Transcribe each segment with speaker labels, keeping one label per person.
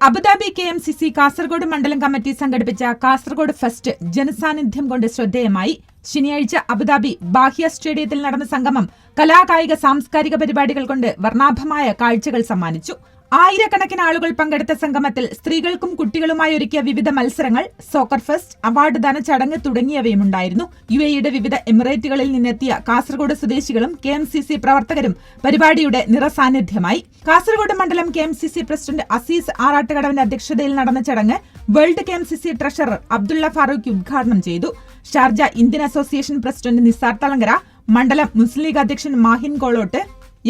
Speaker 1: Abu Dhabi K M C C Kasaragod മണ്ഡലം committee സംഘടിപ്പിച്ച Kasaragod fest ജനസാന്നിധ്യം കൊണ്ട് ശ്രദ്ധേയമായി. ശനിയാഴ്ച അബുദാബി ബാഹ്യ സ്റ്റേഡിയത്തിൽ നടന്ന സംഗമം കലാകായിക സാംസ്കാരിക പരിപാടികൾ കൊണ്ട് വർണാഭമായ കാഴ്ചകൾ സമ്മാനിച്ചു. ആയിരക്കണക്കിന് ആളുകൾ പങ്കെടുത്ത സംഗമത്തിൽ സ്ത്രീകൾക്കും കുട്ടികളുമായി ഒരുക്കിയ വിവിധ മത്സരങ്ങൾ സോക്കർ ഫെസ്റ്റ് അവാർഡ് ദാന ചടങ്ങ് തുടങ്ങിയവയും ഉണ്ടായിരുന്നു യു എയുടെ വിവിധ എമിറേറ്റുകളിൽ നിന്നെത്തിയ കാസർഗോഡ് സ്വദേശികളും കെ എം സി സി പ്രവർത്തകരും പരിപാടിയുടെ നിറസാന്നിധ്യമായി. കാസർഗോഡ് മണ്ഡലം K M C C president Azeez ആറാട്ടുകടവിന്റെ അധ്യക്ഷതയിൽ നടന്ന ചടങ്ങ് world K M C C treasurer Abdulla Farooq ഉദ്ഘാടനം ചെയ്തു. Sharjah Indian association president Nisar Thalangara മണ്ഡലം മുസ്ലിം ലീഗ് അധ്യക്ഷൻ Mahin Kolot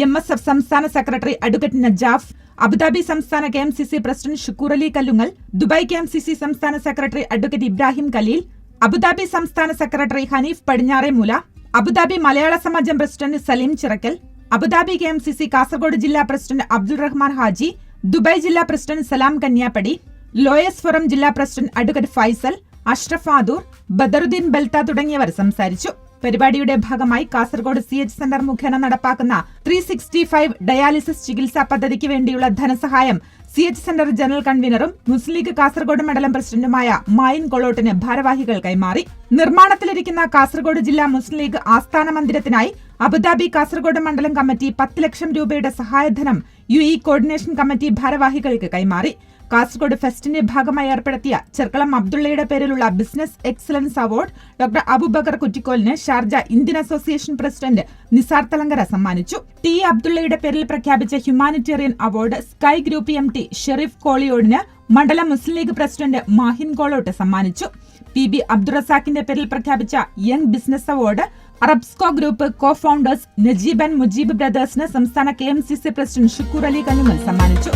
Speaker 1: M S F സംസ്ഥാന secretary advocate Najaf Abu Dhabi സംസ്ഥാന K M C C president Shukoor Ali Kallungal Dubai K M C C സംസ്ഥാന secretary advocate Ibrahim Khaleel Abu Dhabi സംസ്ഥാന secretary Haneef Padinjare Moola Abu Dhabi Malayala Samajam president Saleem Chirakkal Abu Dhabi K M C C Kasaragod ജില്ലാ president Abdul Rahman Haji Dubai ജില്ലാ president Salam Kanyapadi lawyers forum ജില്ലാ president advocate Faisal Ashraf Adoor Badaruddin Baltha തുടങ്ങിയവർ സംസാരിച്ചു. പരിപാടിയുടെ ഭാഗമായി Kasaragod C H centre മുഖേന നടപ്പാക്കുന്ന ത്രീ സിക്സ്റ്റി ഫൈവ് ഡയാലിസിസ് ചികിത്സാ പദ്ധതിക്ക് വേണ്ടിയുള്ള ധനസഹായം സി എച്ച് സെന്റർ ജനറൽ കൺവീനറും മുസ്ലിം ലീഗ് കാസർഗോഡ് മണ്ഡലം പ്രസിഡന്റുമായ മായിൻ കൊളോട്ടിന് ഭാരവാഹികൾ കൈമാറി. നിർമ്മാണത്തിലിരിക്കുന്ന കാസർഗോഡ് ജില്ലാ മുസ്ലിം ലീഗ് ആസ്ഥാന മന്ദിരത്തിനായി അബുദാബി കാസർഗോഡ് മണ്ഡലം കമ്മിറ്റി പത്ത് ലക്ഷം രൂപയുടെ സഹായധനം യു ഇ കോർഡിനേഷൻ കമ്മിറ്റി ഭാരവാഹികൾക്ക് കൈമാറി. കാസർഗോഡ് ഫെസ്റ്റിന്റെ ഭാഗമായി ഏർപ്പെടുത്തിയ ചെർക്കളം അബ്ദുള്ളയുടെ പേരിലുള്ള business excellence award doctor Abubakar കുറ്റിക്കോലിന് Sharjah Indian association president Nisar Thalangara സമ്മാനിച്ചു. ടി അബ്ദുള്ളയുടെ പേരിൽ പ്രഖ്യാപിച്ച humanitarian award sky group M T Shereef കോളിയോടിന് മണ്ഡലം മുസ്ലിം ലീഗ് പ്രസിഡന്റ് മാഹിൻ കോളോട്ട് സമ്മാനിച്ചു. പി ബി അബ്ദുറസാഖിന്റെ പേരിൽ പ്രഖ്യാപിച്ച young business award Arabsco group co founders Najeeb and Mujeeb ബ്രദേഴ്സിന് സംസ്ഥാന K M C C president Shukoor Ali Kanumal സമ്മാനിച്ചു.